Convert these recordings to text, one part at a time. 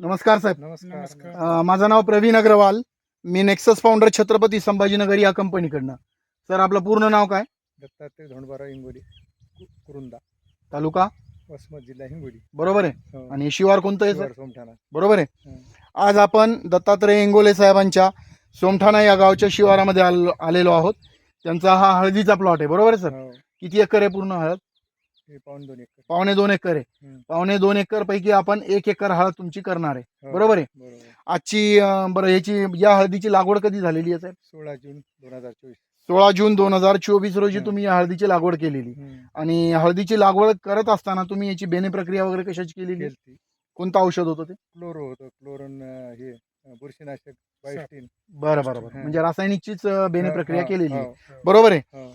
नमस्कार साहेब. नमस्कार अं, माझं नाव प्रवीण अग्रवाल. मी नेक्सस फाउंडर छत्रपती संभाजीनगर या कंपनीकडनं सर आपलं पूर्ण नाव काय? दत्तात्रय धोंडबाराव हिंगोली कु- कुरुंदा. तालुका? वसमत जिल्हा हिंगोली. बरोबर आहे. हो. आणि शिवार कोणतं आहे सर? शिवार सोमठाणा. बरोबर आहे. हं. आज आपण दत्तात्रय इंगोले साहेबांच्या सोमठाणा या गावच्या शिवारामध्ये आलो आलेलो आहोत. त्यांचा हा हळदीचा प्लॉट आहे. बरोबर आहे सर? हो. किती एकर आहे पूर्ण हळद? हे पाऊन दोन एकर. पावणे दोन एकर आहे. हं. पावणे दोन एकर पैकी आपण एक एकर हळद तुमची करणार आहे. हो. बरोबर आहे? बरोबर. आजची अं, बरं याची या हळदीची लागवड कधी झालेली आहे साहेब? सोळा जून दोन हजार चोवीस. सोळा जून दोन हजार चोवीस रोजी हं. तुम्ही या हळदीची लागवड केलेली. आणि हळदीची लागवड करत असताना तुम्ही याची बेने प्रक्रिया वगैरे कशाची केलेली? आहे? केलती. कोणतं औषध होतं ते? क्लोरो होतं. क्लोरन अं, हे अं, बुरशीनाशक बायोस्टीन. बरं बरं बरं. हं. म्हणजे रासायनिकचीच अं, बेने हो, प्रक्रिया हो, केलेली. हो, आहे बरोबर आहे? हो,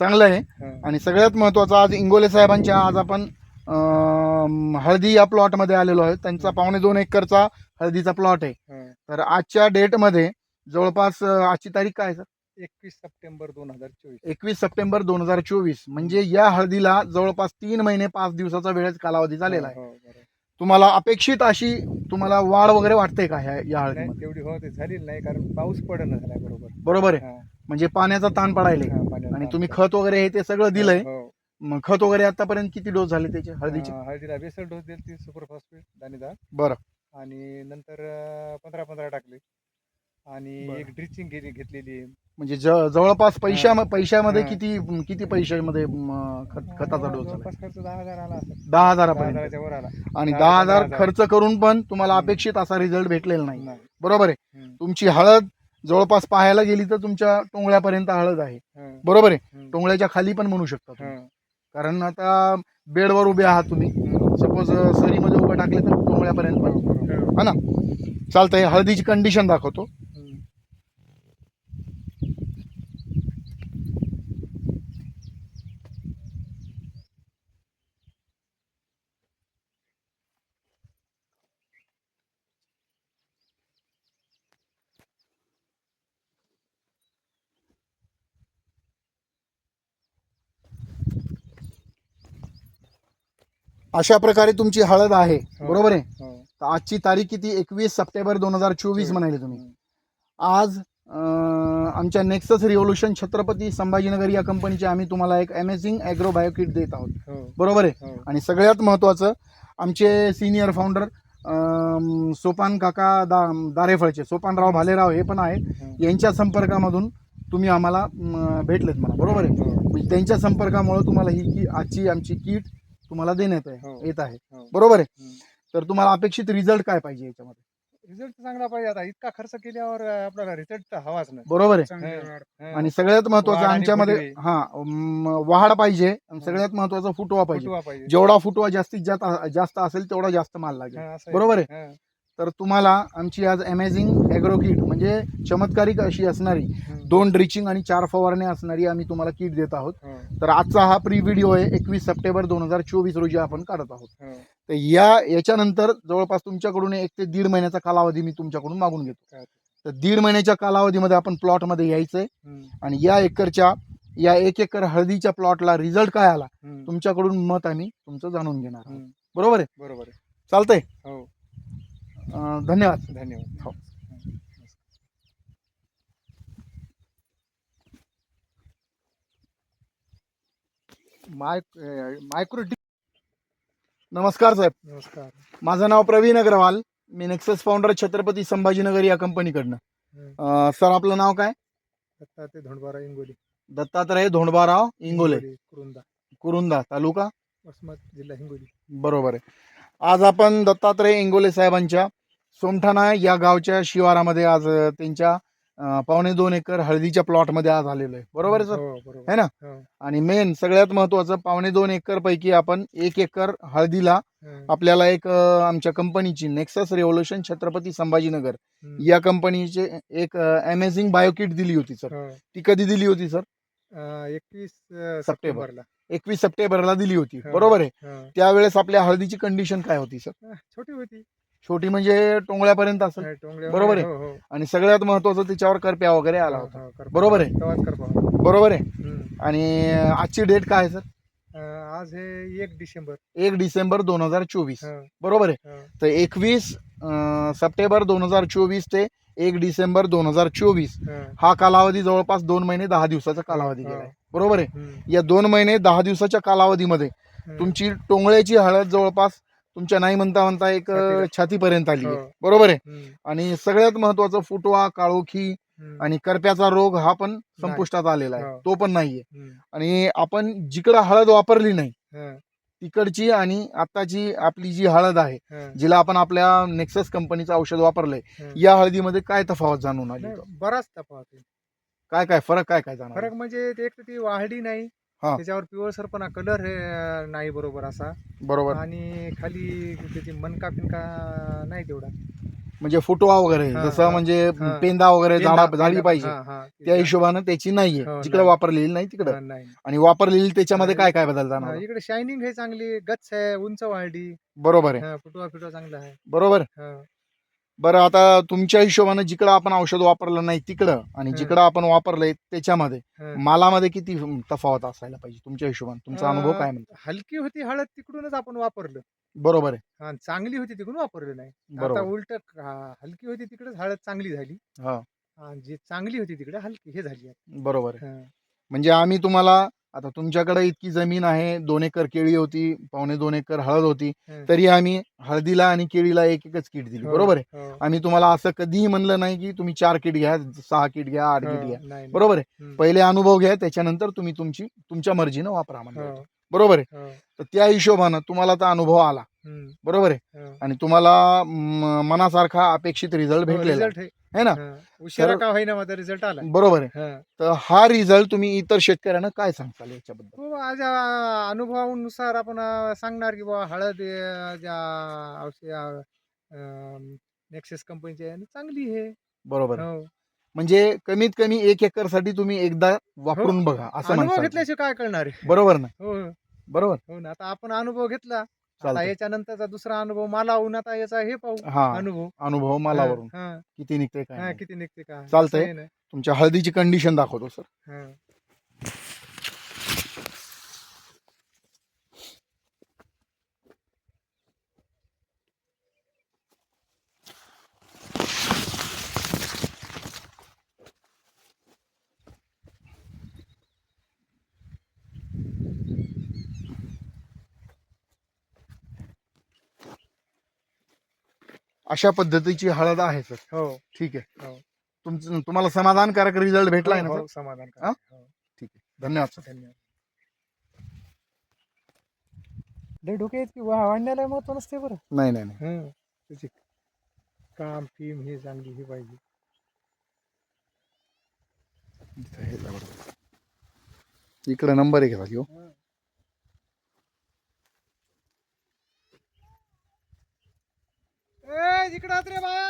चांगलं आहे. आणि सगळ्यात महत्वाचं आज इंगोले साहेबांच्या आज आपण अं, हळदी या प्लॉटमध्ये आलेलो आहे. त्यांचा. पावणे दोन एकरचा हळदीचा प्लॉट आहे. हो. तर आजच्या डेटमध्ये जवळपास अं, आजची तारीख काय आहे, सर? एकवीस सप्टेंबर दोन हजार चोवीस. एकवीस सप्टेंबर दोन हजार चोवीस. म्हणजे या हळदीला जवळपास तीन महिने पाच दिवसाचा वेळेत कालावधी झालेला आहे. हो, हो, बरोबर. तुम्हाला अपेक्षित अशी तुम्हाला वाढ वगैरे वाटते का ह्या या नाही हळदीमध्ये तेवढी हो ते झालेली नाही कारण पाऊस पडणं झाला बरोबर. बरोबर आहे. हा, म्हणजे पाण्याचा ताण पडायले हा, आणि तुम्ही. खत वगैरे हे ते सगळं दिलंय. हो, मग खत वगैरे आतापर्यंत किती डोस झाले त्याचे? हळदीचे? अं, हळदीला बेसल डोस दिली ती सुपर फॉस्फेट दाणेदार. बरं. आणि नंतर पंधरा पंधरा टाकले. आणि बरं. एक ड्रिचिंग घेतली घेतलेली आहे. म्हणजे ज- जवळपास पैशा पैशामध्ये हा. किती किती पैशामध्ये म, खत खताचा डोस झाला? जवळपास खर्च दहा हजार आला असेल. दहा दहा हजारापर्यंत हजाराच्या वर आला. आणि दहा दहा हजार हजार. खर्च करून पण तुम्हाला हम्म. अपेक्षित असा रिझल्ट भेटलेला नाही. नाही. बरोबर आहे. हम्म, तुमची हळद जवळपास पाहायला गेली तर तुमच्या टोंगळ्यापर्यंत हळद आहे. हं, बरोबर आहे. टोंगळ्याच्या खाली पण म्हणू शकता तुम्ही. कारण आता बेडवर उभे आहात तुम्ही. सपोज सरीमध्ये उभं टाकले तर टोंगळ्यापर्यंत पण. हा ना? चालतंय. हळदीची कंडिशन दाखवतो हं. अशा प्रकारे तुमची हळद आहे. हो. बरोबर आहे? हो. तर आजची तारीख किती? एकवीस सप्टेंबर दोन हजार चोवीस म्हणाले तुम्ही. आज आमच्या नेक्सस रिव्होल्युशन छत्रपती संभाजीनगर या कंपनीचे आम्ही तुम्हाला एक अमेझिंग ॲग्रो बायोकिट देत आहोत. हो, बरोबर आहे. आणि सगळ्यात महत्त्वाचं आमचे सिनियर फाउंडर सोपान काका दा दारेफळचे सोपानराव भालेराव हे पण आहेत. हं. यांच्या संपर्कामधून तुम्ही आम्हाला भेटलेत म्हणा बरोबर आहे? म्हणजे त्यांच्या संपर्कामुळे तुम्हाला ही की आजची आमची किट तुम्हाला देण्यात आहे हो. येत आहे. हो. बरोबर आहे? हं. तर तुम्हाला अपेक्षित रिझल्ट काय पाहिजे याच्यामध्ये? रिझल्ट चांगला पाहिजे. आता इतका खर्च केल्यावर अं, आपल्याला रिझल्ट हवाच ना बरोबर आहे. हं. आणि सगळ्यात महत्वाचं वाढ आणि आमच्यामध्ये फुटवे. हा वाढ पाहिजे आणि सगळ्यात महत्त्वाचा फुटवा पाहिजे फुटवा पाहिजे. जेवढा फुटवा जास्तीत जास्त जास्त असेल तेवढा जास्त माल लागेल. हं, असं बरोबर आहे? हं, तर तुम्हाला आमची आज अमेझिंग ॲग्रो किट म्हणजे चमत्कारिक अशी असणारी. दोन ड्रिचिंग आणि चार फवारण्या असणारी आम्ही तुम्हाला किट देत आहोत. तर आजचा हा प्री व्हिडिओ आहे एकवीस सप्टेंबर दोन हजार चोवीस रोजी आपण काढत आहोत. तर या याच्यानंतर जवळपास तुमच्याकडून एक ते दीड महिन्याचा कालावधी मी तुमच्याकडून मागून घेतो? तर दीड महिन्याच्या कालावधीमध्ये आपण प्लॉटमध्ये यायचंय आणि या एकरच्या या एक एकर हळदीच्या प्लॉटला रिझल्ट काय आला तुमच्याकडून मत आम्ही तुमचं जाणून घेणार आहोत. बरोबर आहे? बरोबर आहे. चालतंय? हो. धन्यवाद. धन्यवाद. हो. माय मायक्रो नमस्कार साहेब. नमस्कार. माझं नाव प्रवीण अग्रवाल. मी नेक्सस फाउंडर छत्रपती संभाजीनगर या कंपनीकडनं. अं, सर आपलं नाव काय? दत्तात्रय धोंडबारा इंगोली. दत्तात्रय धोंडबाराव इंगोले कुरुंदा. कुरुंदा तालुका? वसमत जिल्हा हिंगोली. बरोबर आहे. आज आपण दत्तात्रय इंगोले साहेबांच्या सोमठाणा या गावच्या शिवारामध्ये आज अं, त्यांच्या पावणे दोन एकर हळदीच्या प्लॉटमध्ये आज आलेलो आहे. बरोबर आहे सर? हो बरोबर. है ना? हो, आणि मेन सगळ्यात महत्वाचं पावणे दोन एकर पैकी आपण एक एकर हळदीला आपल्याला एक आमच्या कंपनीची नेक्सस रेव्होल्युशन छत्रपती संभाजीनगर. या कंपनीचे एक अमेझिंग बायोकिट दिली होती सर. हो. ती कधी दिली होती सर? एकवीस. सप्टेंबरला. एकवीस सप्टेंबरला दिली होती. बरोबर आहे. त्यावेळेस आपल्या हळदीची कंडिशन काय होती सर? छोटी होती. छोटी म्हणजे टोंगळ्यापर्यंत असेल बरोबर आहे. हो, हो. आणि सगळ्यात महत्वाचं त्याच्यावर करप्या वगैरे आला होता हो, करपा. बरोबर आहे. तेव्हाच करपा. बरोबर आहे. आणि आजची डेट काय आहे सर अं, आज हे एक डिसेंबर एक डिसेंबर दोन हजार चोवीस हं, बरोबर आहे हं. तर एकवीस सप्टेंबर दोन हजार चोवीस ते एक डिसेंबर दोन हजार चोवीस हा. हा कालावधी जवळपास दोन महिने दहा दिवसाचा कालावधी हा. गेलाय बरोबर आहे हम्म. या दोन महिने दहा दिवसाच्या कालावधीमध्ये हम्म. तुमची टोंगळ्याची हळद जवळपास तुमच्या नाही म्हणता म्हणता एक. छातीपर्यंत आली आहे हो. बरोबर आहे हम्म. आणि सगळ्यात महत्वाचं फुटवा काळोखी हम्म. आणि करप्याचा रोग हा पण संपुष्टात आलेला आहे हो. तो पण नाहीये हम्म. आणि आपण जिकडं हळद वापरली नाही हा. तिकडची आणि आताची आपली जी हळद आहे हा. जिला आपण आपल्या नेक्सस कंपनीचं औषध वापरलंय हा. या हळदीमध्ये काय तफावत जाणून आली नाही, बराच तफावत आहे काय काय फरक काय काय जाणार फरक म्हणजे ते एक तर ती वाढली नाही हा. त्याच्यावर पिवळसरपणा कलर हे नाही बरोबर असा बरोबर आणि खाली त्याची मनका पिनका नाही तेवढा म्हणजे फुटवा वगैरे हा, जसं हा. म्हणजे हा. पेंदा वगैरे झाडा पेंदा- झाली पेंदा- पाहिजे हा, हा. त्या हिशोबानं त्याची नाहीये हो, जिकडे नाही. वापरलेली नाही तिकडे हा, नाही आणि वापरलेली त्याच्यामध्ये. काय काय बदल हा, जाणार इकडे शायनिंग आहे चांगली गच्च आहे उंच वाढली बरोबर आहे हा, फुटवा फिटवा चांगला आहे बरोबर हा. बरं आता तुमच्या हिशोबानं जिकडं आपण औषध वापरलं नाही तिकडं आणि. जिकडं आपण वापरलंय त्याच्यामध्ये. मालामध्ये किती तफावत असायला पाहिजे तुमच्या हिशोबाने? तुमचा अनुभव काय म्हणतो? हलकी होती हळद तिकडूनच आपण वापरलं. बरोबर आहे. हा, चांगली होती तिकडून वापरलं नाही. आता बरोबर. उलट हलकी होती तिकडेच हळद चांगली झाली. हा जी चांगली होती तिकडे हलकी हे झाली आता. बरोबर आहे. हा. म्हणजे आम्ही तुम्हाला आता तुमच्याकडे इतकी जमीन आहे दोन एकर केळी होती पावणे दोन एकर हळद होती हं. तरी आम्ही हळदीला आणि केळीला एक एकच किट दिली हो, बरोबर आहे? हो, आम्ही तुम्हाला असं कधीही म्हणलं नाही की तुम्ही चार किट घ्या सहा किट घ्या आठ हो, किट घ्या नाही, नाही. बरोबर आहे. पहिले अनुभव घ्या त्याच्यानंतर तुम्ही तुमची तुमच्या मर्जीनं वापरा म्हणजे. हो, बरोबर आहे? हो, तर त्या हिशोबानं तुम्हाला तर अनुभव आला बरोबर आहे? हो. आणि तुम्हाला मनासारखा अपेक्षित रिझल्ट हो, भेटलेला आहे. ना हा. उशिरा का होईना माझा रिझल्ट आला बरोबर आहे हा. तर हा रिझल्ट तुम्ही इतर शेतकऱ्यांना काय सांगताल याच्याबद्दल हो आज अं, अनुभवानुसार आपण अं, सांगणार की बाबा हळद अं, ज्या औषध नेक्सेस कंपनीची आहे आणि चांगली आहे बरोबर आहे. हो. म्हणजे कमीत कमी एक एकरसाठी तुम्ही एकदा वापरून बघा असं अनुभव म्हणतात घेतल्याशिवाय काय कळणार आहे बरोबर ना हो बरोबर हो ना आता आपण अनुभव घेतला आता चालतंय याच्यानंतरचा दुसरा अनुभव मला आता याचा हे पाहू हा अनुभव अनुभव मालावरून हा, हा, किती निघते काय हा, नाही. किती निघते का चालतंय. असं आहे ना. तुमच्या हळदीची कंडिशन दाखवतो सर हा. अशा पद्धतीची हळद आहे सर. हो. ठीक आहे. हो. तुमचं तुम्हाला समाधानकारक रिझल्ट भेटलाय ना हो, सर? हो, समाधान हा? हो, ठीक आहे. धन्यवाद सर. धन्यवाद. लय डोके आहेत की? वा- वाढण्याला महत्त्व नसते बरं. नाही नाही नाही. काम फिम हे चांगली हे पाहिजे. इथं हे. इकडे नंबर एक झाली हो. इकडे रे बाया